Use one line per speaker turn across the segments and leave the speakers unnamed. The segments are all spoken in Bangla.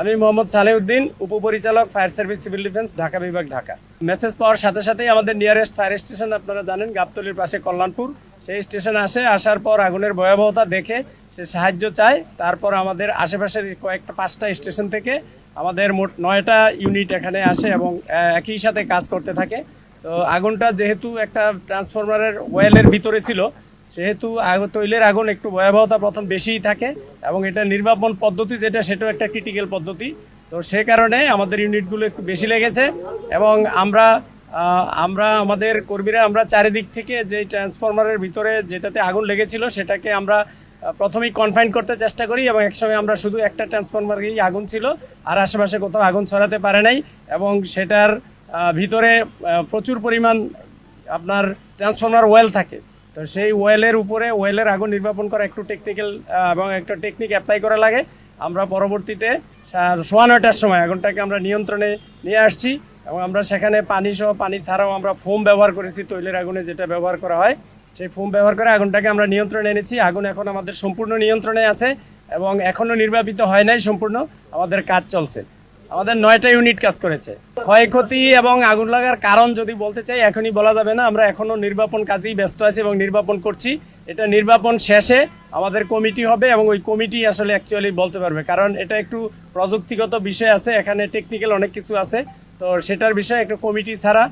আমি মোহাম্মদ সালেউদ্দিন, উপপরিচালক fire service civil defence, Dhaka বিভাগ ঢাকা। মেসেজ পাওয়ার সাথে সাথেই আমাদের নিয়ারেস্ট ফায়ার স্টেশন আপনারা জানেন, গাবতলির পাশে কল্যাণপুর। সেই স্টেশন আসে, আসার পর আগুনের ভয়াবহতা দেখে সে সাহায্য চায়। তারপর আমাদের আশেপাশের কয়েকটা পাঁচটা স্টেশন থেকে আমাদের মোট নয়টা ইউনিট এখানে আসে এবং একই সাথে কাজ করতে থাকে। তো আগুনটা যেহেতু একটা ট্রান্সফরমারের ওয়েলের ভিতরে ছিল সেহেতু তৈলের আগুন একটু ভয়াবহতা প্রথম বেশিই থাকে এবং এটা নির্বাপন পদ্ধতি যেটা, সেটাও একটা ক্রিটিক্যাল পদ্ধতি। তো সে কারণে আমাদের ইউনিটগুলো একটু বেশি লেগেছে এবং আমরা আমরা, আমাদের কর্মীরা আমরা চারিদিক থেকে যে ট্রান্সফরমারের ভিতরে যেটাতে আগুন লেগেছিল, সেটাকে আমরা প্রথমেই কনফাইন করতে চেষ্টা করি এবং একসময় আমরা শুধু একটা ট্রান্সফরমারেই আগুন ছিল, আর আশেপাশে কোথাও আগুন ছড়াতে পারে নাই এবং সেটার ভিতরে প্রচুর পরিমাণ আপনার ট্রান্সফরমার ওয়েল থাকে। তো সেই ওয়েলের উপরে, ওয়েলের আগুন নির্বাপন করা একটু টেকনিক্যাল এবং একটা টেকনিক অ্যাপ্লাই করা লাগে। আমরা পরবর্তীতে সোয়া নয়টার সময় আগুনটাকে আমরা নিয়ন্ত্রণে নিয়ে আসছি এবং আমরা সেখানে পানি সহ, পানি ছাড়াও আমরা ফোম ব্যবহার করেছি তৈলের আগুনে যেটা ব্যবহার করা হয়। সেই ফোম ব্যবহার করে আগুনটাকে আমরা নিয়ন্ত্রণে এনেছি। আগুন এখন আমাদের সম্পূর্ণ নিয়ন্ত্রণে আছে এবং এখনও নির্বাপিত হয় নাই সম্পূর্ণ। আমাদের কাজ চলছে। আমাদের নয়টা ইউনিট কাজ করেছে। ক্ষয়ক্ষতি এবং আগুন লাগার কারণ যদি বলতে চাই, এখনই বলা যাবে না। আমরা এখনও নির্বাপন কাজেই ব্যস্ত আছি এবং নির্বাপন করছি। এটা নির্বাপন শেষে আমাদের কমিটি হবে এবং ওই কমিটি আসলে অ্যাকচুয়ালি বলতে পারবে। কারণ এটা একটু প্রযুক্তিগত বিষয় আছে, এখানে টেকনিক্যাল অনেক কিছু আছে। তো সেটার বিষয়ে একটা কমিটি ছাড়া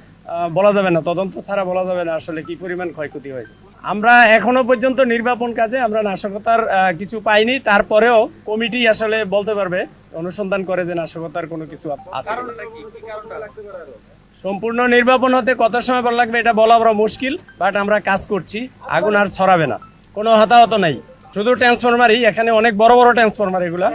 বলা যাবে না। তদন্ত ছাড়া বলা যাবে না আসলে কি পরিমাণ ক্ষয়ক্ষতি হয়েছে। আমরা এখনও পর্যন্ত নির্বাপন কাজে আমরা নাশকতার কিছু পাইনি। তারপরেও কমিটি আসলে বলতে পারবে অনুসন্ধান করে যে নাশকতার কোনো কিছু আছে। সম্পূর্ণ নির্বাপন হতে কত সময় বলা লাগবে এটা বলা বড় মুশকিল বাট আমরা কাজ করছি আগুন আর ছড়াবে না। কোনো হতাহত নাই। শুধু ট্রান্সফরমারই এখানে অনেক বড় বড় ট্রান্সফরমার এগুলা।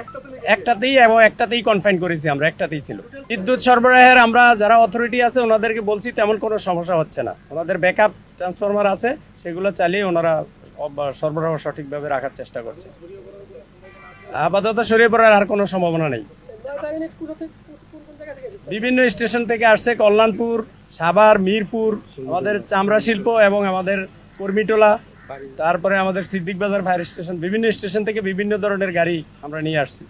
একটাতেই এবং একটাতেই কনফাইন করেছি আমরা একটাতেই ছিল। বিদ্যুৎ সরবরাহের আমরা যারা অথরিটি আছে ওনাদেরকে বলছি তেমন কোনো সমস্যা হচ্ছে না। ওনাদের ব্যাকআপ ট্রান্সফরমার আছে সেগুলো চালিয়ে ওনারা সরবরাহ সঠিকভাবে রাখার চেষ্টা করছে। আপাতত সরিয়ে পড়ার আর কোনো সম্ভাবনা নেই। বিভিন্ন স্টেশন থেকে আসছে কল্যাণপুর, সাভার, মিরপুর, আমাদের চামড়া শিল্প এবং আমাদের কর্মীটোলা, তারপরে আমাদের সিদ্দিক বাজার ফায়ার স্টেশন বিভিন্ন স্টেশন থেকে বিভিন্ন ধরনের গাড়ি আমরা নিয়ে আসছি।